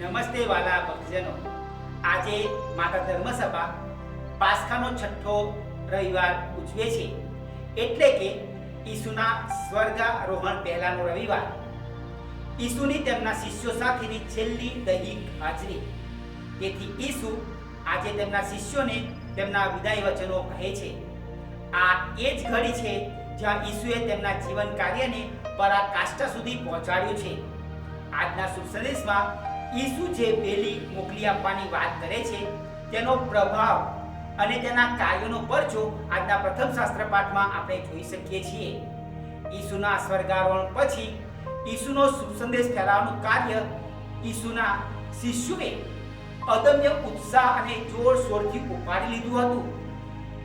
નમસ્તે વાલા ભક્તજનો. આજે માતા ધર્મસભા પાસખાનો છઠ્ઠો રવિવાર ઉજવે છે. એટલે કે ઈસુના સ્વર્ગારોહણ પહેલાનો રવિવાર. ઈસુની તેમના શિષ્યો સાથેની છેલ્લી દૈહિક હાજરી. તેથી ઈસુ આજે તેમના શિષ્યોને તેમના વિદાય વચનો કહે છે. આ એ જ ઘડી છે જ્યાં ઈસુએ તેમના જીવન કાર્યને પરાકાષ્ઠા સુધી પહોંચાડ્યું છે. આજના શુભ સંદેશમાં ઈસુ જે પેલી મોકલી આપવાની વાત કરે છે, તેનો પ્રભાવ અને તેના કાર્યોનો પરચો આજના પ્રથમ શાસ્ત્ર પાઠમાં આપણે જોઈ શકીએ છીએ. ઈસુના સ્વર્ગારોહણ પછી ઈસુનો શુભ સંદેશ ફેલાવવાનું કાર્ય ઈસુના શિષ્યોએ અદમ્ય ઉત્સાહ અને જોર શોરથી ઉપાડી લીધું હતું.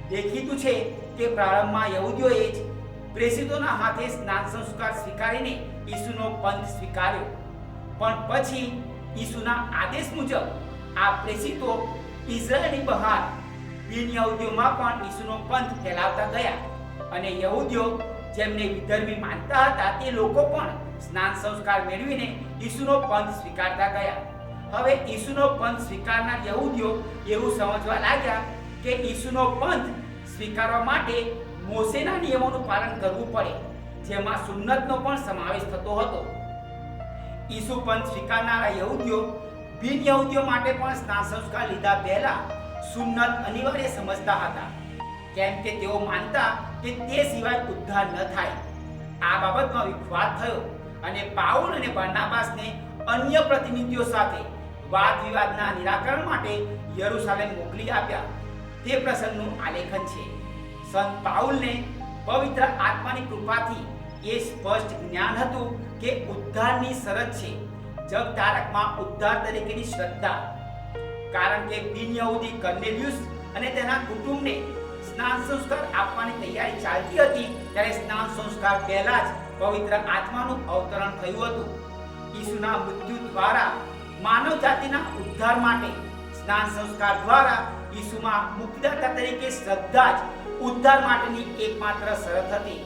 દેખીતું છે કે પ્રારંભમાં યહૂદીઓએ જ પ્રેસિતોના હાથે સ્નાન સંસ્કાર સ્વીકારીને ઈસુનો પંથ સ્વીકાર્યો. પણ પછી ઈસુના આદેશ મુજબ આ પ્રેષિતો ઇઝરાયલની બહાર બિન યહૂદીઓમાં પણ ઈસુનો પંથ ફેલાવતા ગયા. અને યહૂદીઓ જેમને વિધર્મી માનતા હતા, તે લોકો પણ સ્નાન સંસ્કાર મેળવીને ઈસુનો પંથ સ્વીકારતા ગયા. હવે ઈસુનો પંથ સ્વીકારનાર યહૂદીઓ એવું સમજવા લાગ્યા કે ઈસુનો પંથ સ્વીકારવા માટે મોસેના નિયમોનું પાલન કરવું પડે, જેમાં સુન્નતનો પણ સમાવેશ થતો હતો. ઈસુ પંથ સ્વીકારનારા યહૂદીઓ બિન યહૂદીઓ માટે પણ સ્નાન સંસ્કાર લીધા પહેલા સુન્નત અનિવાર્ય સમજતા હતા. કેમ કે તેઓ માનતા કે તે સિવાય ઉદ્ધાર ન થાય. આ બાબતમાં વિવાદ થયો અને પાઉલ અને બર્નાબાસને અન્ય પ્રતિનિધિઓ સાથે વાદ વિવાદના નિરાકરણ માટે યરૂશાલેમ મોકલી આપ્યા. તે પ્રસંગનું આલેખન છે. સંત પાઉલને પવિત્ર આત્માની કૃપાથી એ સ્પષ્ટ જ્ઞાન હતું કે ઉદ્ધારની શરત છે. જગતારકમાં ઉદ્ધાર તરીકેની શ્રદ્ધા. કારણ કે બિન યહૂદી કર્નેલિયસ અને તેના કુટુંબને સ્નાન સંસ્કાર આપવાની તૈયારી ચાલતી હતી, ત્યારે સ્નાન સંસ્કાર પહેલા જ પવિત્ર આત્માનું અવતરણ થયું હતું. ઈસુના મૃત્યુ દ્વારા માનવ જાતિના ઉદ્ધાર માટે સ્નાન સંસ્કાર દ્વારા ઈસુમાં મુક્તિદાતા તરીકે શ્રદ્ધા જ ઉદ્ધાર માટેની એકમાત્ર શરત હતી.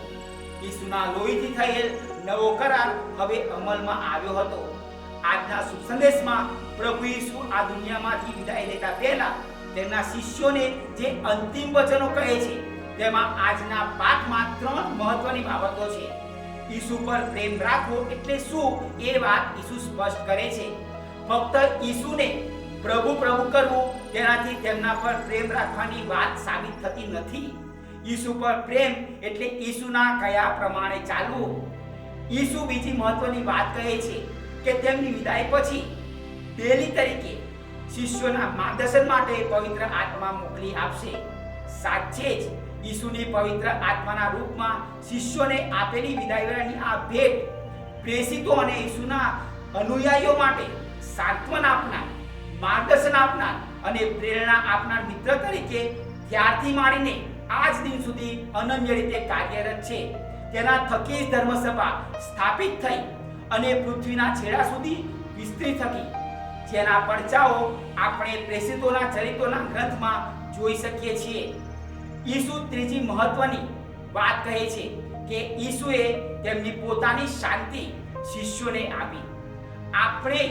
ઈસુના લોહીથી થયેલ નવો કરાર હવે અમલમાં આવ્યો હતો. આજના શુભ સંદેશમાં પ્રભુ ઈસુ આ દુનિયામાંથી વિદાય લેતા પહેલા તેમના શિષ્યોને જે અંતિમ વચનો કહે છે, તેમાં આજના પાઠમાં ત્રણ મહત્વની બાબતો છે. ઈસુ પર પ્રેમ રાખવો એટલે શું? એ વાત ઈસુ સ્પષ્ટ કરે છે. ફક્ત ઈસુને પ્રભુ પ્રભુ કરવું, તેનાથી તેમના પર પ્રેમ રાખવાની વાત સાબિત થતી નથી. ઈસુ પર પ્રેમ એટલે ઈસુના કયા પ્રમાણે ચાલવું? ઈસુ બીજી મહત્વની વાત કહે છે કે તેમની વિદાય પછી બેલી તરીકે શિષ્યોના માર્ગદર્શન માટે પવિત્ર આત્મા મોકલી આપશે. સાચે જ ઈસુની પવિત્ર આત્માના રૂપમાં શિષ્યોને આપેલી વિદાયની આ ભેટ પ્રેષિતો અને ઈસુના અનુયાયીઓ માટે સાંત્વન આપનાર, માર્ગદર્શન આપનાર અને પ્રેરણા આપનાર મિત્ર તરીકે ત્યારથી માંડીને આજ દિન સુધી અનન્ય રીતે કાર્યરત છે. તેના થકી ધર્મસભા સ્થાપિત થઈ અને પૃથ્વીના છેડા સુધી વિસ્તરી થકી. જેના પડચાઓ આપણે પ્રેષિતોના ચરિત્રોના ગ્રંથમાં જોઈ શકીએ છીએ. ઈસુ ત્રીજી મહત્વની વાત કહે છે કે ઈસુએ તેમની પોતાની શાંતિ શિષ્યોને આપી. આપણે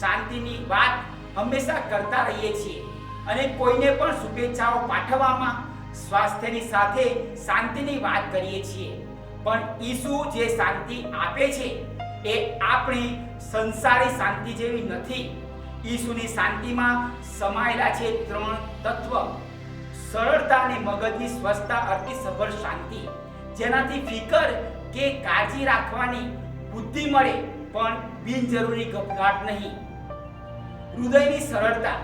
શાંતિની વાત હંમેશા કરતા રહીએ છીએ અને કોઈને પણ શુભેચ્છાઓ પાઠવવામાં સ્વાસ્થ્યની સાથે શાંતિની વાત કરીએ છીએ. પણ ઈસુ જે શાંતિ આપે છે, એ આપણી સંસારી શાંતિ જેવી નથી. ઈસુની શાંતિમાં સમાયેલા છે ત્રણ તત્વ. સરળતા અને મગજની સ્વસ્થતા અર્થી સભર શાંતિ. જેનાથી ફિકર કે કાળજી રાખવાની બુદ્ધિ મળે, પણ બિનજરૂરી ગપગાટ નહીં. હૃદયની સરળતા.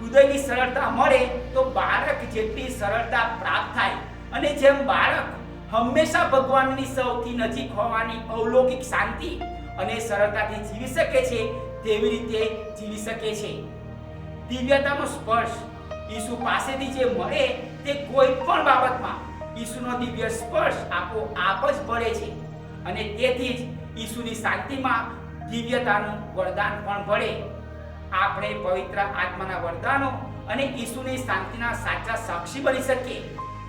હૃદયની સરળતા મળે તો બાળક જેટલી સરળતા પ્રાપ્ત થાય. અને જેમ બાળક હંમેશા ભગવાનની સૌથી નજીક હોવાની અવલૌકિક શાંતિ અને સરળતાથી જીવી શકે છે, તેવી રીતે જીવી શકે છે. દિવ્યતાનો સ્પર્શ ઈસુ પાસેથી જે મળે તે કોઈ પણ બાબતમાં ઈસુનો દિવ્ય સ્પર્શ આપો આપ જ પડે છે અને તેથી જ ઈસુની શાંતિમાં દિવ્યતાનું વરદાન પણ ભળે આપણે પવિત્ર આત્માના વરદાનો અને ઈસુની શાંતિના સાચા સાક્ષી બની શકીએ.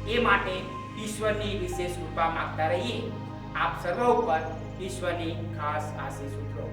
એ માટે ઈશ્વરની વિશેષ કૃપા માગતા રહીએ. આપ સર્વ ઉપર ઈશ્વરની ખાસ આશીષ ઉતરો